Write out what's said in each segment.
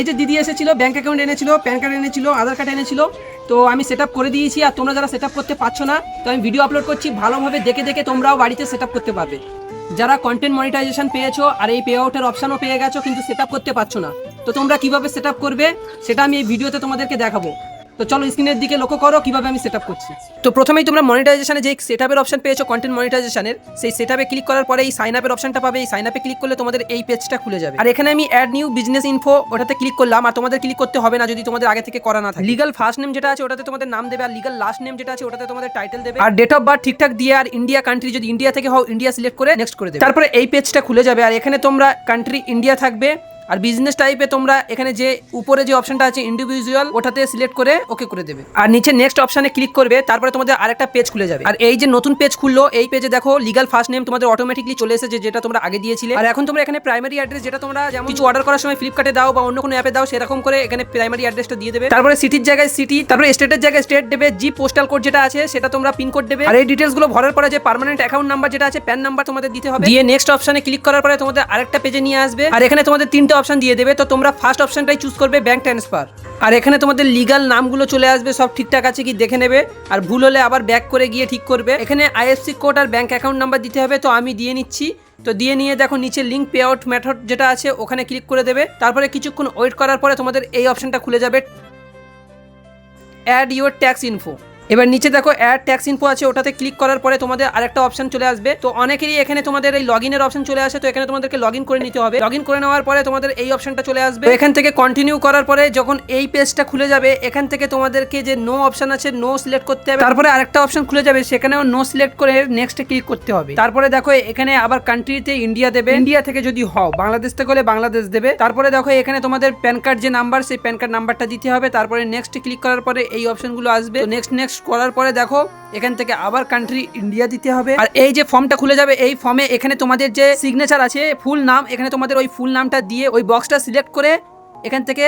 এই যে দিদি এসেছিল ব্যাঙ্ক অ্যাকাউন্ট এনেছিল প্যান কার্ড এনেছিল, আধার কার্ড এনেছিল, তো আমি সেট করে দিয়েছি আর তোমরা যারা সেট করতে পারছ না, তো আমি ভিডিও আপলোড করছি, ভালোভাবে দেখে দেখে তোমরাও বাড়িতে সেট করতে পারবে। যারা কন্টেন্ট মনিটাইজেশন পেয়েছ আর এই পে আউটের অপশানও পেয়ে গেছো, কিন্তু সেট করতে পারছ না, তো তোমরা কীভাবে সেট করবে, সেটা আমি এই ভিডিওতে তোমাদেরকে দেখাবো। তো চলো স্ক্রিনের দিকে লক্ষ্য করো, কীভাবে আমি সেট করছি। তো প্রথমেই তোমরা মনিটাইজেশনে যে সেট আপের অপশন পেয়েছ কন্টেন্ট মনিটাইজেশনের সেই সেট আপে ক্লিক করার পরে এই সাইন আপের অপশনটা পাবে। এই সাইন আপে ক্লিক করলে তোমাদের এই পেজটা খুলে যাবে। আর এখানে আমি অ্যাড নিউ বিজনেস ইনফো ওটাতে ক্লিক করলাম, আর তোমাদের ক্লিক করতে হবে না যদি তোমাদের আগে থেকে করা না থাকে। লিগাল ফার্স্ট নেম যেটা আছে ওটাতে তোমাদের নাম দেবে, আর লিগাল লাস্ট নেম যেটা আছে ওটাতে তোমাদের টাইটেল দেবে। আর ডেট অফ বার্থ ঠিকঠাক দিয়ে, আর ইন্ডিয়া কান্ট্রি যদি ইন্ডিয়া থেকে হও ইন্ডিয়া সিলেক্ট করে নেক্সট করে দেবে। তারপরে এই পেজটা খুলে যাবে। আর এখানে তোমরা কান্ট্রি ইন্ডিয়া থাকবে। আর বিজনেস টাইপে তোমরা এখানে যে উপরে যে অপশনটা আছে ইন্ডিভিজুয়াল ওটাতে সিলেক্ট করে ওকে করে দেবে। আর নিচে নেক্সট অপশনে ক্লিক করবে, তারপরে তোমাদের আরেকটা পেজ খুলে যাবে। আর এই যে নতুন পেজ খুললো, এই পেজে দেখো লিগাল ফার্স্ট নেম তোমাদের অটোমেটিকলি চলে এসেছে, যেটা তোমরা আগে দিয়েছিলে। আর এখন তোমরা এখানে প্রাইমারি অ্যাড্রেস যেটা তোমরা যেমন কিছু অর্ডার করার সময় ফ্লিপকার্টে দাও বা অন্য কোনো অ্যাপে দাও, সেরকম করে এখানে প্রাইমারি অ্যাড্রেসটা দিয়ে দেবে। তারপরে সিটির জায়গায় সিটি তারপরে স্টেটের জায়গায় স্টেট দেবে জি পোস্টাল কোড যেটা আছে, সেটা তোমরা পিন কোড দেবে। আর এই ডিটেলসগুলো ভরার পরে যে পার্মানেন্ট অ্যাকাউন্ট নাম্বার যেটা আছে প্যান নাম্বার তোমাদের দিতে হবে। দিয়ে নেক্সট অপশনে ক্লিক করার পরে তোমাদের আরেকটা পেজে নিয়ে আসবে। আর এখানে তোমাদের তিনটে অপশন দিয়ে দেবে, তো তোমরা ফার্স্ট অপশনটাই চুজ করবে ব্যাঙ্ক ট্রান্সফার আর এখানে তোমাদের লিগাল নামগুলো চলে আসবে, সব ঠিকঠাক আছে কি দেখে নেবে। আর ভুল হলে আবার ব্যাক করে গিয়ে ঠিক করবে। এখানে আইএফসি কোড আর ব্যাঙ্ক অ্যাকাউন্ট নাম্বার দিতে হবে, তো আমি দিয়ে নিচ্ছি। তো দিয়ে নিয়ে দেখো নিচে লিঙ্ক পে আউট মেথড যেটা আছে, ওখানে ক্লিক করে দেবে। তারপরে কিছুক্ষণ ওয়েট করার পরে তোমাদের এই অপশনটা খুলে যাবে। অ্যাড ইউর ট্যাক্স ইনফো এবার নিচে দেখো অ্যাড ট্যাক্স ইনফো আছে, ওটাতে ক্লিক করার পরে তোমাদের আরেকটা অপশন চলে আসবে। তো অনেকেরই এখানে তোমাদের এই লগ ইনের অপশন চলে আসে, তো এখানে তোমাদেরকে লগ ইন করে নিতে হবে। লগ ইন করে নেওয়ার পরে তোমাদের এই অপশনটা চলে আসবে। এখান থেকে কন্টিনিউ করার পরে যখন এই পেজটা খুলে যাবে, এখান থেকে তোমাদেরকে যে নো অপশন আছে নো সিলেক্ট করতে হবে। তারপরে আরেকটা অপশন খুলে যাবে, সেখানেও নো সিলেক্ট করে নেক্সটে ক্লিক করতে হবে। তারপরে দেখো, এখানে আবার কান্ট্রিতে ইন্ডিয়া দেবে। ইন্ডিয়া থেকে যদি হও, বাংলাদেশ থেকে হলে বাংলাদেশ দেবে। তারপরে দেখো, এখানে তোমাদের প্যান কার্ড যে নাম্বার সেই প্যান কার্ড নাম্বারটা দিতে হবে। তারপরে নেক্সট ক্লিক করার পরে এই অপশনগুলো আসবে। নেক্সট নেক্সট করার পরে দেখো, এখান থেকে আবার কান্ট্রি ইন্ডিয়া দিতে হবে। আর এই যে ফর্মটা খুলে যাবে, এই ফর্মে এখানে তোমাদের যে সিগনেচার আছে ফুল নাম, এখানে তোমাদের ওই ফুল নামটা দিয়ে ওই বক্সটা সিলেক্ট করে এখান থেকে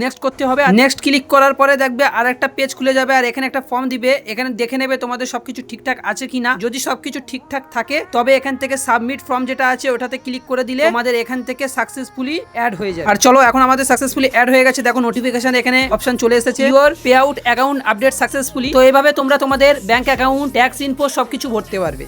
নেক্সট করতে হবে আর নেক্সট ক্লিক করার পরে দেখবে আর একটা পেজ খুলে যাবে আর এখানে একটা ফর্ম দিবে। এখানে দেখে নেবে তোমাদের সবকিছু ঠিকঠাক আছে কিনা। যদি সবকিছু ঠিকঠাক থাকে তবে এখান থেকে সাবমিট ফর্ম যেটা আছে ওটাতে ক্লিক করে দিলে আমাদের এখান থেকে সাকসেসফুলি অ্যাড হয়ে যাবে। আর চলো এখন আমাদের সাকসেসফুলি অ্যাড হয়ে গেছে। দেখো নোটিফিকেশন এখানে অপশন চলে এসেছে। Your payout account update successfully তো এভাবে তোমরা তোমাদের ব্যাংক অ্যাকাউন্ট ট্যাক্স ইনফো সবকিছু ভরতে পারবে।